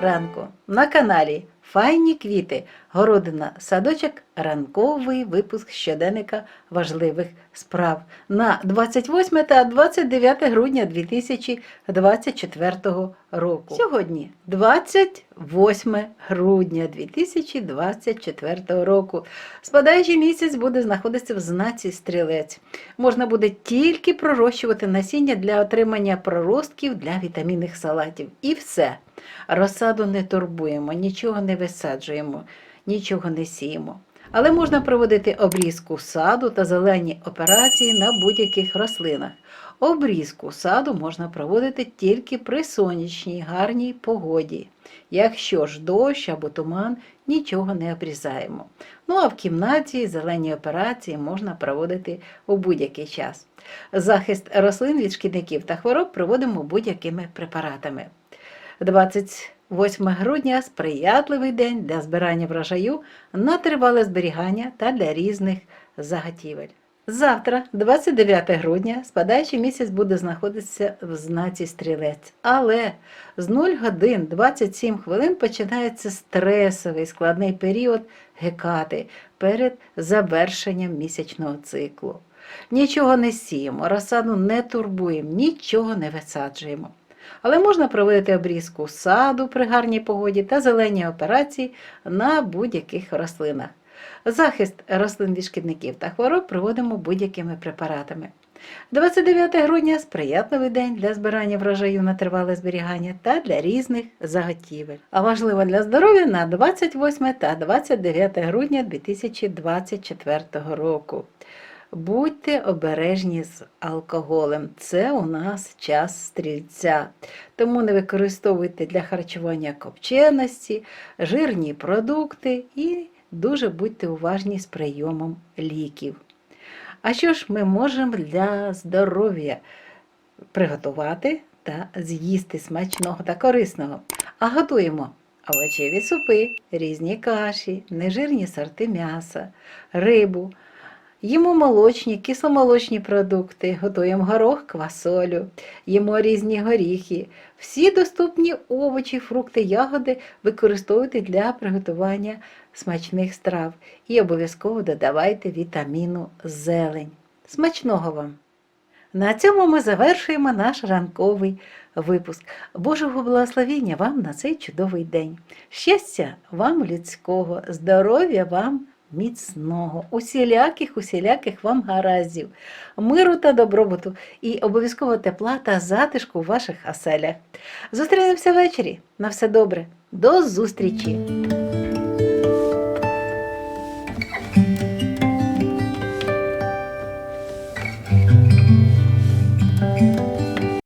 ранку на каналі Файні квіти, городина, садочок, ранковий випуск щоденника важливих справ на 28 та 29 грудня 2024 року. Сьогодні 28 грудня 2024 року. Спадаючий місяць буде знаходитися в знаці стрілець. Можна буде тільки пророщувати насіння для отримання проростків для вітамінних салатів. І все. Розсаду не турбуємо, нічого не висаджуємо, нічого не сіємо. Але можна проводити обрізку саду та зелені операції на будь-яких рослинах. Обрізку саду можна проводити тільки при сонячній гарній погоді. Якщо ж дощ або туман, нічого не обрізаємо. Ну а в кімнаті зелені операції можна проводити у будь-який час. Захист рослин від шкідників та хвороб проводимо будь-якими препаратами. 28 грудня сприятливий день для збирання врожаю на тривале зберігання та для різних заготівель. Завтра, 29 грудня, спадаючий місяць буде знаходитися в знаці стрілець. Але з 0 годин 27 хвилин починається стресовий складний період гекати перед завершенням місячного циклу. Нічого не сіємо, розсаду не турбуємо, нічого не висаджуємо. Але можна проводити обрізку саду при гарній погоді та зелені операції на будь-яких рослинах. Захист рослин від шкідників та хвороб проводимо будь-якими препаратами. 29 грудня сприятливий день для збирання врожаю на тривале зберігання та для різних заготівель. А важливо для здоров'я на 28 та 29 грудня 2024 року. Будьте обережні з алкоголем. Це у нас час стрільця. Тому не використовуйте для харчування копченості, жирні продукти і дуже будьте уважні з прийомом ліків. А що ж ми можемо для здоров'я приготувати та з'їсти смачного та корисного? А готуємо овочеві супи, різні каші, нежирні сорти м'яса, рибу. Їмо молочні, кисломолочні продукти, готуємо горох, квасолю, їмо різні горіхи. Всі доступні овочі, фрукти, ягоди використовуйте для приготування смачних страв і обов'язково додавайте вітаміну зелень. Смачного вам! На цьому ми завершуємо наш ранковий випуск. Божого благословення вам на цей чудовий день. Щастя вам людського, здоров'я вам міцного, усіляких, усіляких вам гараздів, миру та добробуту і обов'язково тепла та затишку в ваших оселях. Зустрінемося ввечері. На все добре. До зустрічі!